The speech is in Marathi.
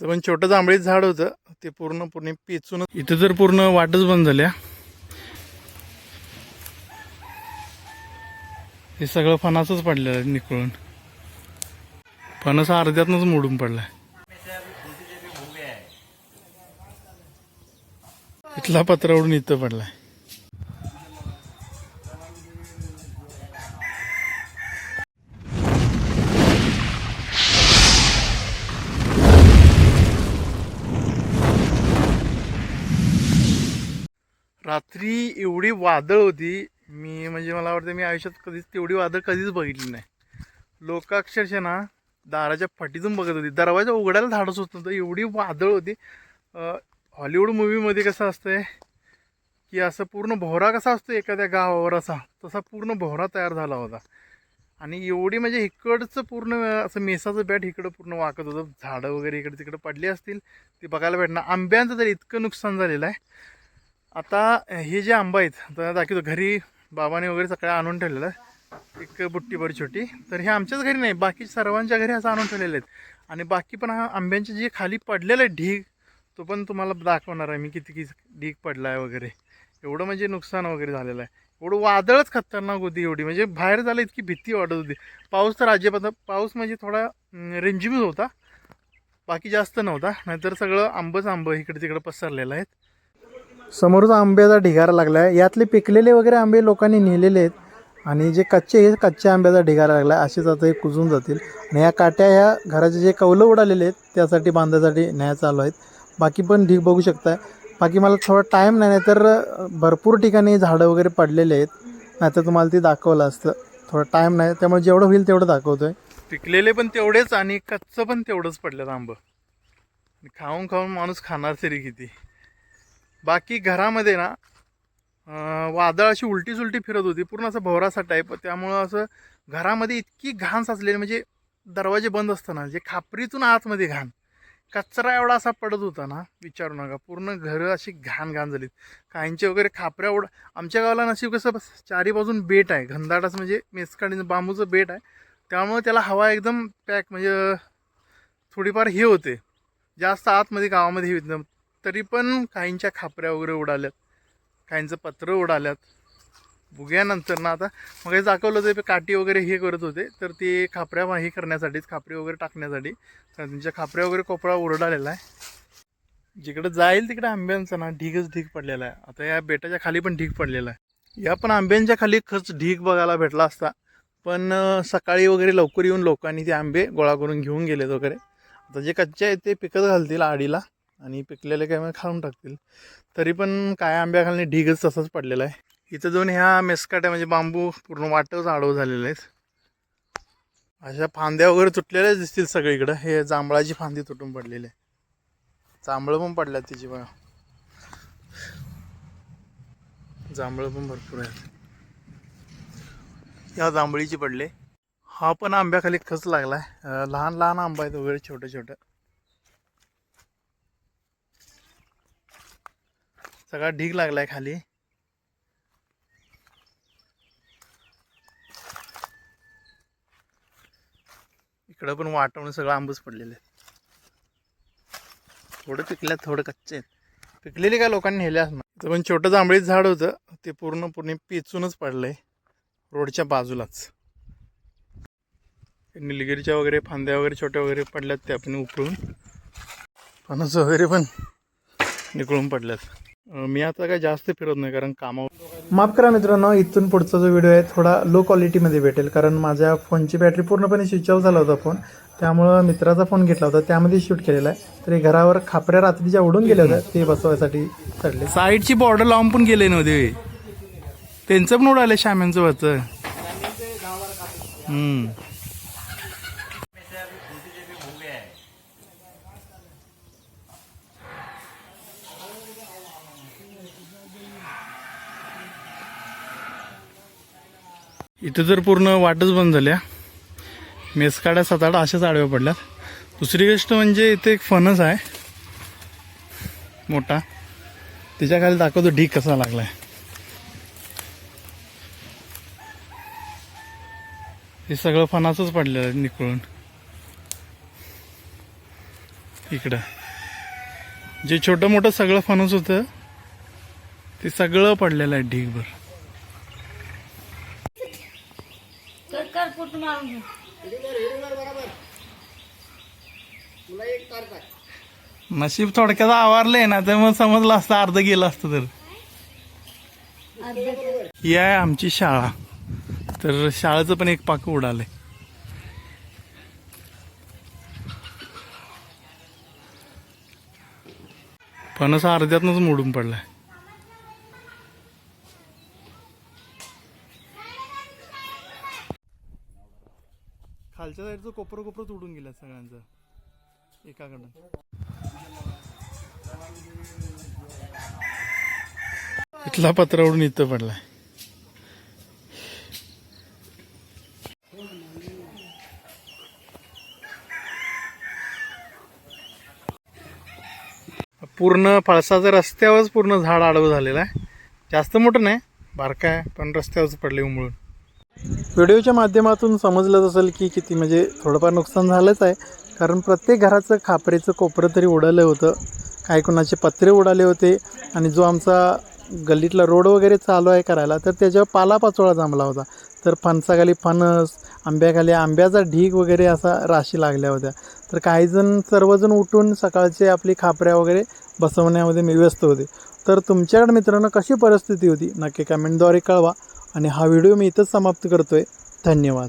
तर पण छोटं जांभळीचं झाड होतं. ते पूर्ण पूर्ण पेचून इथं तर पूर्ण वाटच बंद झाल्या. हे सगळं फणाचंच पडलेलं आहे निकळून फणस अर्ध्यातनच मोडून पडलाय. इथला पत्रावरून इथं पडलाय. रात्री एवढी वादळ होती मी म्हणजे मला वाटतं मी आयुष्यात कधीच तेवढी वादळ कधीच बघितली नाही. लोक अक्षरशः ना दाराच्या फटीतून बघत होती. दरवाजा उघडायला धाडस होत नव्हतं. एवढी वादळ होती. हॉलिवूड मूवीमध्ये कसं असतंय की असं पूर्ण भोवरा कसा असतो एखाद्या गावावर असा तसा पूर्ण भोवरा तयार झाला होता. आणि एवढी म्हणजे इकडचं पूर्ण असं मेसाचं बॅट इकडं पूर्ण वाकत होतं. झाडं वगैरे इकडे तिकडे पडली असतील ती बघायला भेटणार. आंब्यांचं तर इतकं नुकसान झालेलं आहे. आता हे जे आंबा आहेत तर दाखवतो घरी बाबाने वगैरे सकाळी आणून ठेवलेलं आहे. एक बुट्टीभर छोटी. तर हे आमच्याच घरी नाही बाकी सर्वांच्या घरी असं आणून ठेवलेले आहेत. आणि बाकी पण हा आंब्यांचे जे खाली पडलेलं आहे ढीग तो पण तुम्हाला दाखवणार आहे मी किती किती ढीग पडला आहे वगैरे. एवढं म्हणजे नुकसान वगैरे झालेलं आहे. एवढं वादळच खतरनाक होती एवढी. म्हणजे बाहेर झालं इतकी भीती वाटत होती. पाऊस तर अजिबात पाऊस म्हणजे थोडा रेंजिमच होता. बाकी जास्त नव्हता. नाहीतर सगळं आंबच आंब इकडे तिकडे पसरलेलं आहेत. समोरच आंब्याचा ढिगारा लागला आहे यातले पिकलेले वगैरे आंबे लोकांनी नेलेले आहेत. आणि जे कच्चे हे कच्च्या आंब्याचा ढिगारा लागला आहे असेच आता हे कुजून जातील. आणि या काट्या ह्या घराचे जे कौलं उडालेले आहेत त्यासाठी बांधायसाठी न्याय चालू आहेत. बाकी पण ढीग बघू शकताय. बाकी मला थोडा टाईम नाही तर भरपूर ठिकाणी झाडं वगैरे पडलेले आहेत. नाहीतर तुम्हाला ते दाखवलं असतं. थोडा टाईम नाही त्यामुळे जेवढं होईल तेवढं दाखवतोय. पिकलेले पण तेवढेच आणि कच्चं पण तेवढंच पडलेलं आंबं. खाऊन खाऊन माणूस खाणार तरी किती. बाकी घरामध्ये ना वादळ अशी उलटी सुलटी फिरत होती. पूर्ण असं भवरासा टाईप त्यामुळं असं घरामध्ये इतकी घाण साचलेली म्हणजे दरवाजे बंद असताना जे खापरीतून आतमध्ये घाण कचरा एवढा असा पडत होता ना विचारू नका. पूर्ण घरं अशी घाण घाण झालीत. काहींचे वगैरे खापऱ्या उड आमच्या गावाला नशीब कसं बस चारी बाजून बेट आहे. घनदाटाचं म्हणजे मेसकाडीचं बांबूचं बेट आहे. त्यामुळे त्याला हवा एकदम पॅक म्हणजे थोडीफार हे होते. जास्त आतमध्ये गावामध्ये हे तरी पण काहींच्या खापऱ्या वगैरे उडाल्यात. काहींचं पत्र उडाल्यात. बुग्यानंतर ना आता. मग हे दाखवलं ते काठी वगैरे हे करत होते. तर ते खापऱ्या हे करण्यासाठीच खापरी वगैरे टाकण्यासाठी. तर त्यांच्या खापऱ्या वगैरे कोपरा उरडालेला आहे. जिकडं जाईल तिकडे आंब्यांचा ना ढीगच ढीग पडलेला आहे. आता या बेटाच्या खाली पण ढीग पडलेला आहे. या पण आंब्यांच्या खाली खच ढीग बघायला भेटला असता. पण सकाळी वगैरे लवकर येऊन लोकांनी ते आंबे गोळा करून घेऊन गेलेत वगैरे. आता जे कच्चे आहेत ते पिकत घालतील आडीला. आणि पिकलेले काय मग खाऊन टाकतील. तरी पण काय आंब्याखाली ढीगच तसाच पडलेला आहे. इथं जाऊन ह्या मेसकाट्या म्हणजे बांबू पूर्ण वाटच आडव झालेले आहेत. अशा फांद्या वगैरे तुटलेल्याच दिसतील सगळीकडं. हे जांभळाची फांदी तुटून पडलेली आहे. जांभळं पण पडल्यात तिची बघा. जांभळं पण भरपूर आहेत. या जांभळीची पडले. हा पण आंब्याखाली खच लागला आहे लहान लहान आंबा आहेत वगैरे छोटे छोटे. सगळा ढीग लागलाय खाली. इकडं पण वाटवून सगळं आंबूस पडलेले थोडं पिकल्यात थोडं कच्चे आहेत. पिकलेले काय लोकांनी नेले असणार. तर पण छोटं जांभळीचं झाड होतं ते पूर्ण पूर्ण पेचूनच पडलंय रोडच्या बाजूलाच. निलगिरीच्या वगैरे फांद्या वगैरे छोट्या वगैरे पडल्यात त्या पण उकळून. फणस वगैरे पण निकळून पडल्यात. मी आता काय जास्त फिरत नाही कारण कामावर माफ करा मित्रांनो इथून पुढचा जो व्हिडिओ आहे थोडा लो क्वालिटीमध्ये भेटेल कारण माझ्या फोनची बॅटरी पूर्णपणे स्विच ऑफ झाला होता फोन त्यामुळं मित्राचा फोन घेतला होता त्यामध्ये शूट केलेला आहे. तरी घरावर खापऱ्या रात्रीच्या उडून गेल्या होत्या ते बसवायसाठी चढले. साईडची बॉर्डर लावून पण गेले नव्हते. त्यांचं पण उडाले शाम्यांचं वाचं हम्म. इथं तर पूर्ण वाटच बंद झाल्या मेसकाड्या सात आठ अशाच आडव्या पडल्यात. दुसरी गोष्ट म्हणजे इथे एक फणस आहे मोठा. त्याच्याखाली दाखवतो ढीक कसा लागलाय. हे सगळं फणाचंच पडलेलं आहे निकळून इकडं. जे छोटं मोठं सगळं फणस होतं ते सगळं पडलेलं आहे पुट मारून घे. नशीब थोडक्यात आवारलंय ना तर मग समजलं असतं अर्ध गेलं असतं तर. ही आहे आमची शाळा. तर शाळेचं पण एक पाक उडालंय. फणस अर्ध्यातनच मोडून पडलाय. खालच्या साईडचं कोपरं कोपरं तुडून गेलं सगळ्यांचं. एकाकडं इथला पत्रावरून इथं पडलाय. पूर्ण पळसाचं रस्त्यावरच पूर्ण झाड आडवं झालेलं आहे. जास्त मोठं नाही बारका आहे पण रस्त्यावरच पडले उमळून. व्हिडिओच्या माध्यमातून समजलंच असेल की किती म्हणजे थोडंफार नुकसान झालंच आहे. कारण प्रत्येक घराचं खापरेचं कोपरं तरी उडालं होतं. काही कोणाचे पत्रे उडाले होते आणि जो आमचा गल्लीतला रोड वगैरे चालू आहे करायला तर त्याच्यावर पालापाचोळा जमला होता. तर फणसाखाली फणस आंब्याखाली आंब्याचा ढीग वगैरे असा राशी लागल्या होत्या. तर काहीजण सर्वजण उठून सकाळचे आपली खापऱ्या वगैरे बसवण्यामध्ये मी व्यस्त होते. तर तुमच्याकडे मित्रांनो कशी परिस्थिती होती? नक्की कमेंटद्वारे कळवा. आणि हा व्हिडिओ मी इथंच समाप्त करतो आहे धन्यवाद.